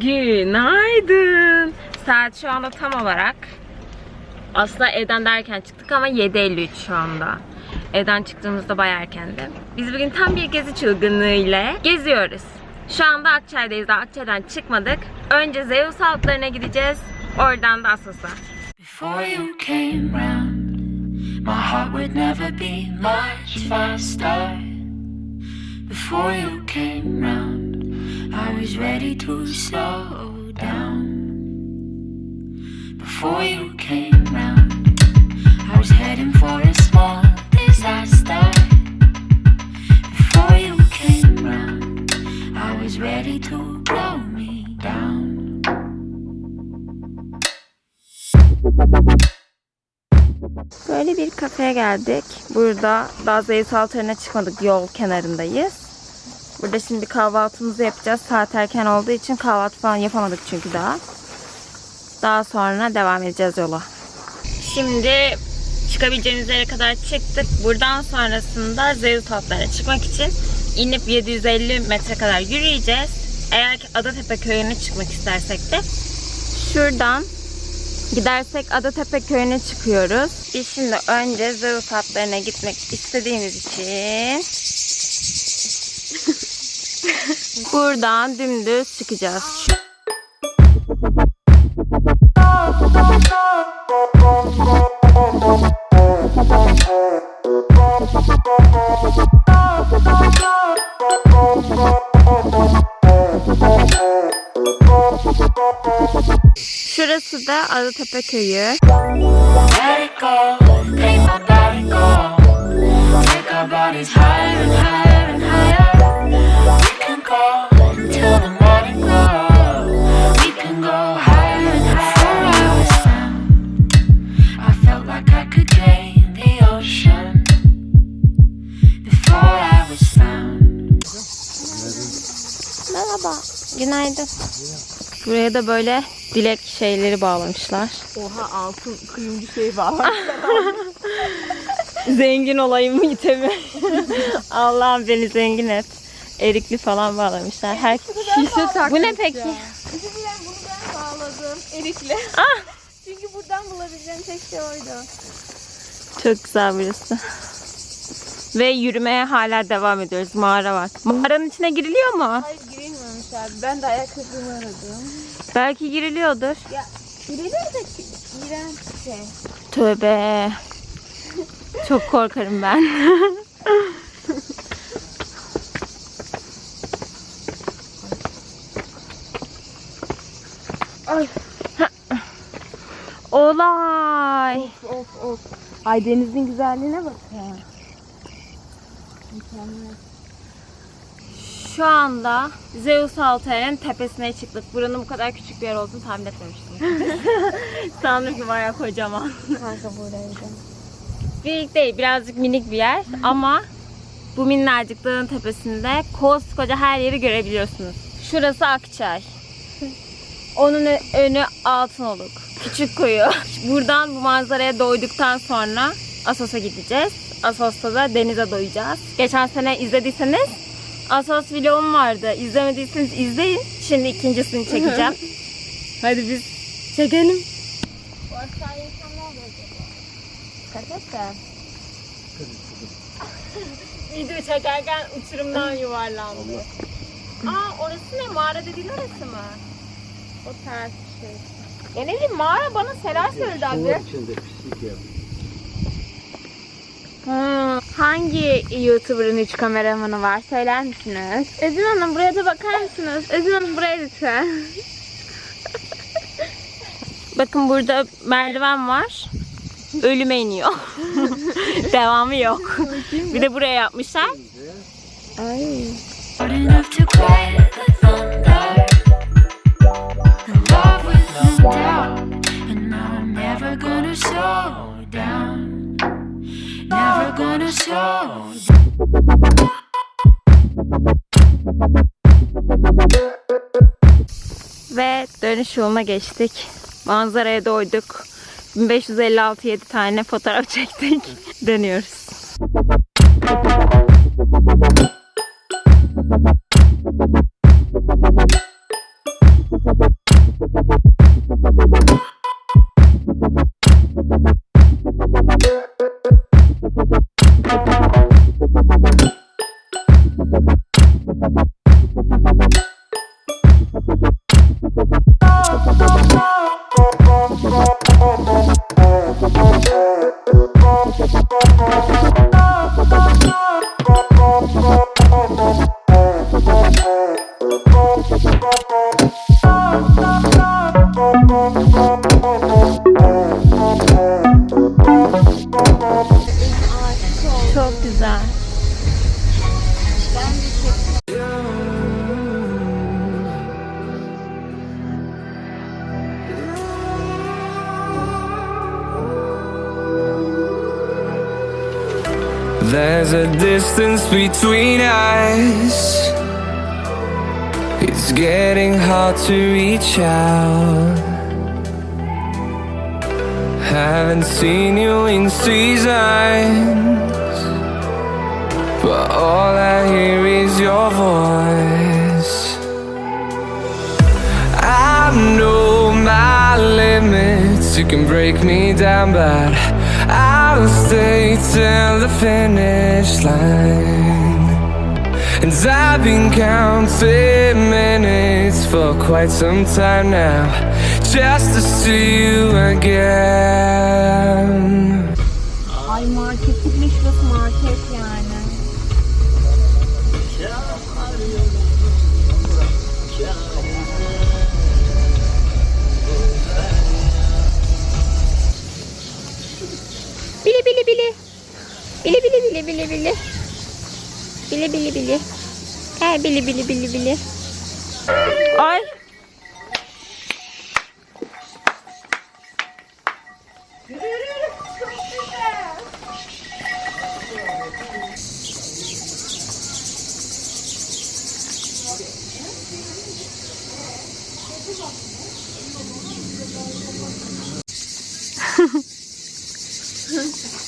Günaydın. Saat şu anda tam olarak aslında evden de erken çıktık ama 7.53 şu anda. Evden çıktığımızda bayağı erkendi. Biz bugün tam bir gezi çılgınlığı ile geziyoruz. Şu anda Akçay'dayız. Daha Akçay'dan çıkmadık. Önce Zeus altlarına gideceğiz. Oradan da Asos'a. Before you came round, my heart would never beat much faster. Before you came round, I was ready to slow down. Before you came round, I was heading for a small disaster. Before you came round, I was ready to blow me down. Böyle bir kafeye geldik. Burada daha Zeus altlarına çıkmadık. Yol kenarındayız. Burada şimdi kahvaltımızı yapacağız. Saat erken olduğu için kahvaltı falan yapamadık çünkü daha. Daha sonra devam edeceğiz yola. Şimdi çıkabileceğimiz yere kadar çıktık. Buradan sonrasında Zeus altlarına çıkmak için inip 750 metre kadar yürüyeceğiz. Eğer ki Adatepe köyüne çıkmak istersek de şuradan Gidersek Adatepe köyüne çıkıyoruz. Biz şimdi önce Zeus hatlarına gitmek istediğimiz için buradan dümdüz çıkacağız. Şurası da Adatepe köyü. Let it body higher and higher. Günaydın. Buraya da böyle dilek şeyleri bağlamışlar. Oha altın kuyumcu şey var. Zengin olayım itemi. Allah'ım beni zengin et. Erikli falan bağlamışlar. Her... Şişe takmış Bu ne peki? Bizim ben bunu ben bağladım erikle. Ah! Çünkü buradan bulabileceğim tek şey oydu. Çok güzel burası. Ve yürümeye hala devam ediyoruz. Mağara var. Mağaranın içine giriliyor mu? Hayır girilmemiş abi. Ben de ayakkabımı aradım. Belki giriliyordur. Ya girilir de giren şey. Tövbe. Çok korkarım ben. Ay. Olay. Of of of. Ay denizin güzelliğine bakın. Mükemmel. Şu anda Zeus Altar'ın tepesine çıktık. Buranın bu kadar küçük bir yer olduğunu tahmin etmemiştim. Sandım ki bayağı kocaman. Kanka buradaydı. Büyük değil, birazcık minik bir yer ama bu minnacık dağın tepesinde koskoca her yeri görebiliyorsunuz. Şurası Akçay. Onun önü Altınoluk. Küçük kuyu. Buradan bu manzaraya doyduktan sonra Asos'a gideceğiz. Asos'ta da denize doyacağız. Geçen sene izlediyseniz Asos vlogum vardı. İzlemediyseniz izleyin. Şimdi ikincisini çekeceğim. Hadi biz çekelim. Bu aşağıya insan ne oluyor acaba? Karides Video çekerken uçurumdan yuvarlandı. Aa orası ne? Mağara dediğin orası mı? O ters bir şey. Ya ne bileyim mağara bana Sera söyledi abi. içinde pislik ya. Hmm, hangi YouTuber'ın 3 kameramanı var söyler misiniz? Özün Hanım buraya da bakar mısınız? Özün Hanım buraya lütfen. Bakın burada merdiven var. Ölüme iniyor. Devamı yok. Bir de buraya yapmışlar. Hard dönüş yoluna geçtik. Manzaraya doyduk. 1556 7 tane fotoğraf çektik. Dönüyoruz. There's a distance between us. It's getting hard to reach out. Haven't seen you in seasons, but all I hear is your voice. I know my limits. You can break me down, but I'll stay till the finish line. And I've been counting minutes for quite some time now, just to see you again. Bili bili bili bili bili. Bili bili bili. He bili bili bili bili. Ay.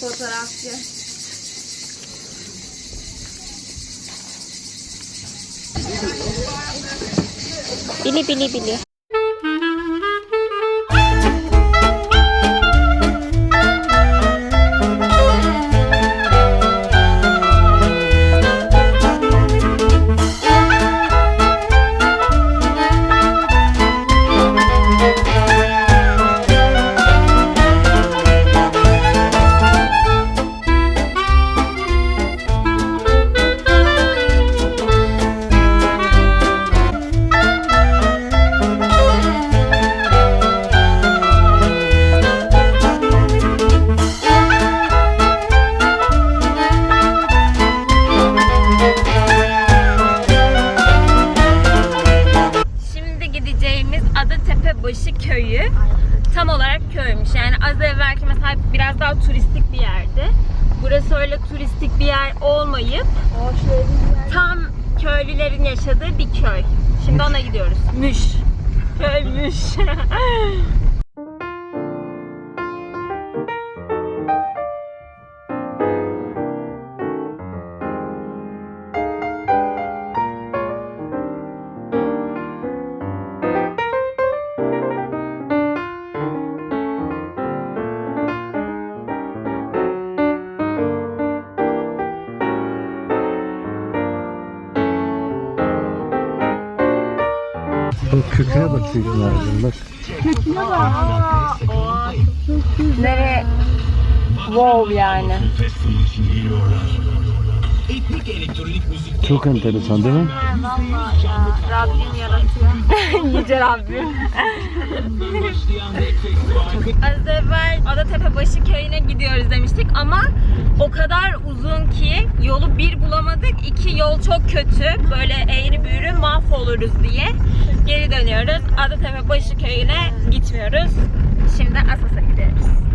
Fotoğrafçı. Bili bili bili. Köylülerin yaşadığı bir köy. Şimdi ona gidiyoruz. Müş. Köymüş. Bak köküne bak çocuklar. Bak. Nereye? Wow yani. Çok enteresan değil mi? Rabbim yaratıyor. Yüce Rabbim. Az evvel Adatepebaşı köyüne gidiyoruz demiştik ama o kadar uzun ki yolu bir bulamadık. iki yol çok kötü. Böyle eğri büğrü mahvoluruz diye geri dönüyoruz. Adatepebaşı köyüne gitmiyoruz. Şimdi Asas'a gidiyoruz.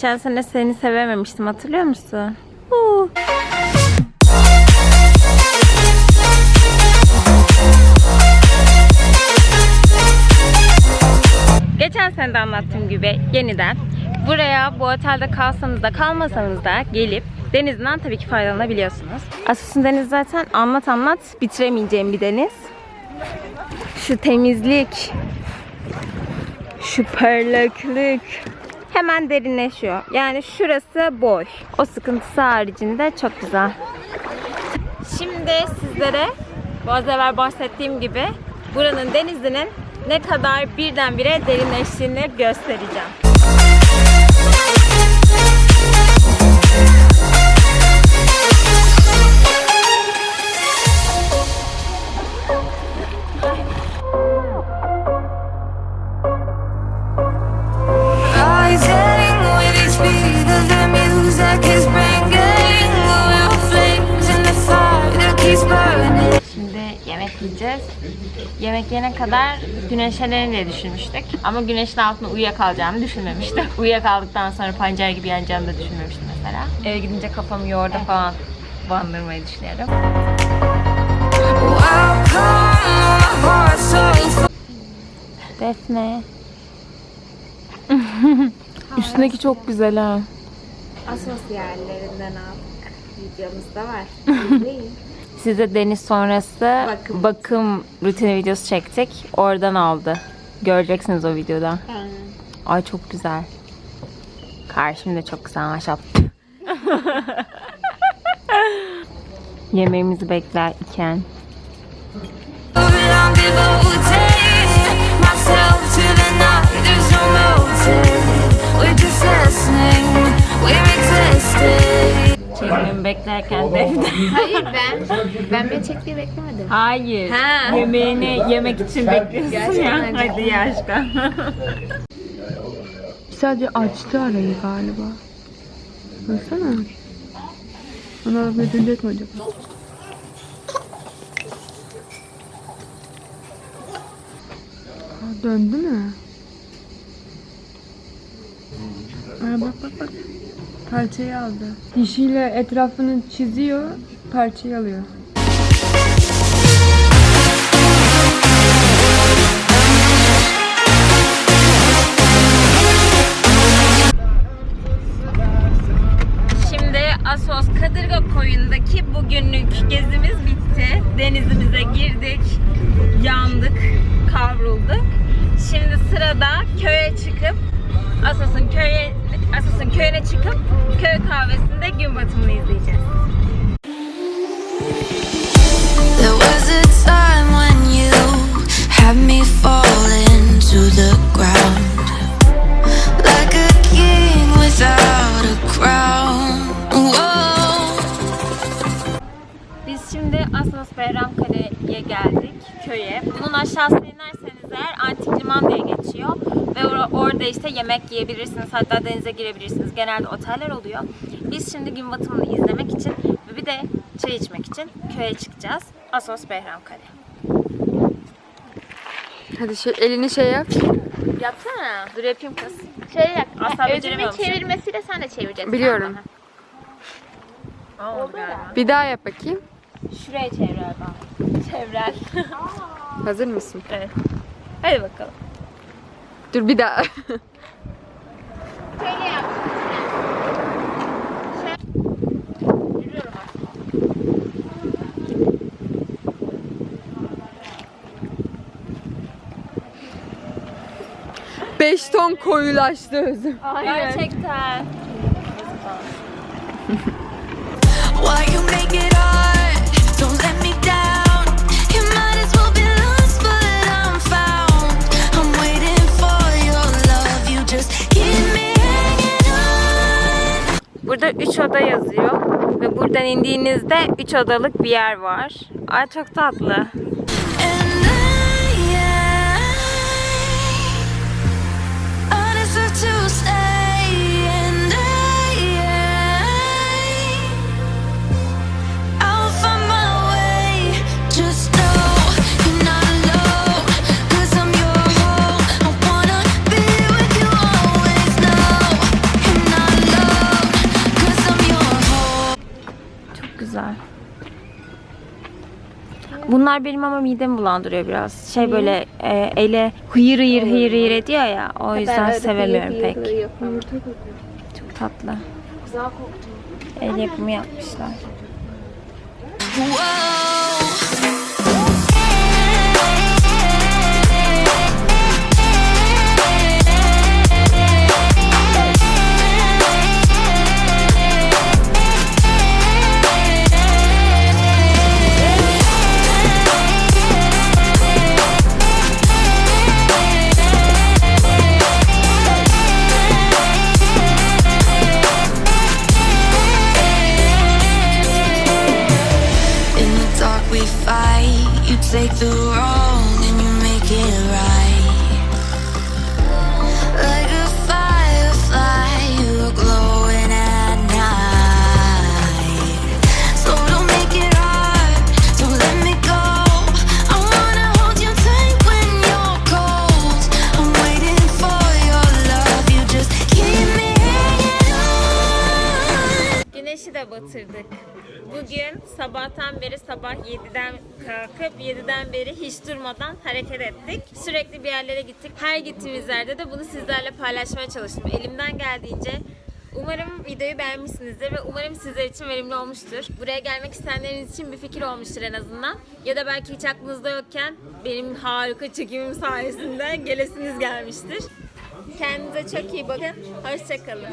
Geçen sene seni sevememiştim hatırlıyor musun? Huu. Geçen sene de anlattığım gibi yeniden buraya bu otelde kalsanız da kalmasanız da gelip denizinden tabii ki faydalanabiliyorsunuz. Asus'un deniz zaten anlat anlat bitiremeyeceğim bir deniz. Şu temizlik, şu parlaklık hemen derinleşiyor. Yani şurası boş. O sıkıntısı haricinde çok güzel. Şimdi sizlere bu az evvel bahsettiğim gibi buranın denizinin ne kadar birdenbire derinleştiğini göstereceğim. Yemek yiyeceğiz. Yemek yene kadar güneşlenelim diye düşünmüştük. Ama güneşin altında uyuyakalacağımı düşünmemiştim. Uyuyakaldıktan sonra pancar gibi yanacağımı da düşünmemiştim mesela. Eve gidince kafamı yoğurda falan bandırmayı düşünüyorum. Defne. Üstündeki çok güzel ha. Asos yerlerinden aldık. Videomuzda var. İzleyin. Size deniz sonrası bakım. Bakım. rutini videosu çektik. Oradan aldı. Göreceksiniz o videoda. Ay çok güzel. Karşım da çok güzel maşallah. Yemeğimizi beklerken We're existing çekmemi beklerken Defne. Hayır ben. Ben beni çektiği beklemedim. Hayır. Ha. Yemeğini yemek için bekliyorsun ya. Gerçekten Hadi ya aşkım. Sadece açtı arayı galiba. Baksana. Ona bir dönecek mi acaba? Aa, döndü mü? Aa, bak bak bak. Parçayı aldı. Dişiyle etrafını çiziyor, parçayı alıyor. Asos Kadırga koyundaki bugünlük gezimiz bitti. Denizimize girdik, yandık, kavrulduk. Şimdi sırada köye çıkıp Asos'un köye Asos'un köyüne çıkıp köy kahvesinde gün batımını izleyeceğiz. There was a time when you had me falling to the ground Like a king without a crown Whoa. Biz şimdi Assos Behramkale'ye geldik, köye. Bunun aşağısına inerseniz eğer Antik Liman diye geçiyor. Ve or- orada işte yemek yiyebilirsiniz, hatta denize girebilirsiniz. Genelde oteller oluyor. Biz şimdi gün batımını izlemek için ve bir de çay içmek için köye çıkacağız. Assos Behramkale. Hadi şey, elini şey yap. Yapsana. Dur yapayım kız. Şey yap. Asla Özümün beceremiyormuşum. çevirmesiyle sen de çevireceksin. Biliyorum. Aa, oldu galiba. Bir daha yap bakayım. Şuraya çevrer bak. Çevrel. Hazır mısın? evet. Hadi bakalım. Dur bir daha. Şöyle yap. Beş ton koyulaştı özüm. Gerçekten. Why you Burada 3 oda yazıyor. Ve buradan indiğinizde 3 odalık bir yer var. Ay çok tatlı. Bunlar benim ama midemi bulandırıyor biraz. Şey böyle e, ele hıyır hıyır hıyır hıyır ediyor ya. O yüzden sevemiyorum pek. Çok tatlı. Güzel koktu. El yapımı yapmışlar. Güneşi de batırdık. Bugün sabahtan beri sabah 7'den kalkıp 7'den beri hiç durmadan hareket ettik. Sürekli bir yerlere gittik. Her gittiğimiz yerde de bunu sizlerle paylaşmaya çalıştım. Elimden geldiğince Umarım videoyu beğenmişsinizdir ve umarım sizler için verimli olmuştur. Buraya gelmek isteyenleriniz için bir fikir olmuştur en azından. Ya da belki hiç aklınızda yokken benim harika çekimim sayesinde gelesiniz gelmiştir. Kendinize çok iyi bakın. Hoşçakalın.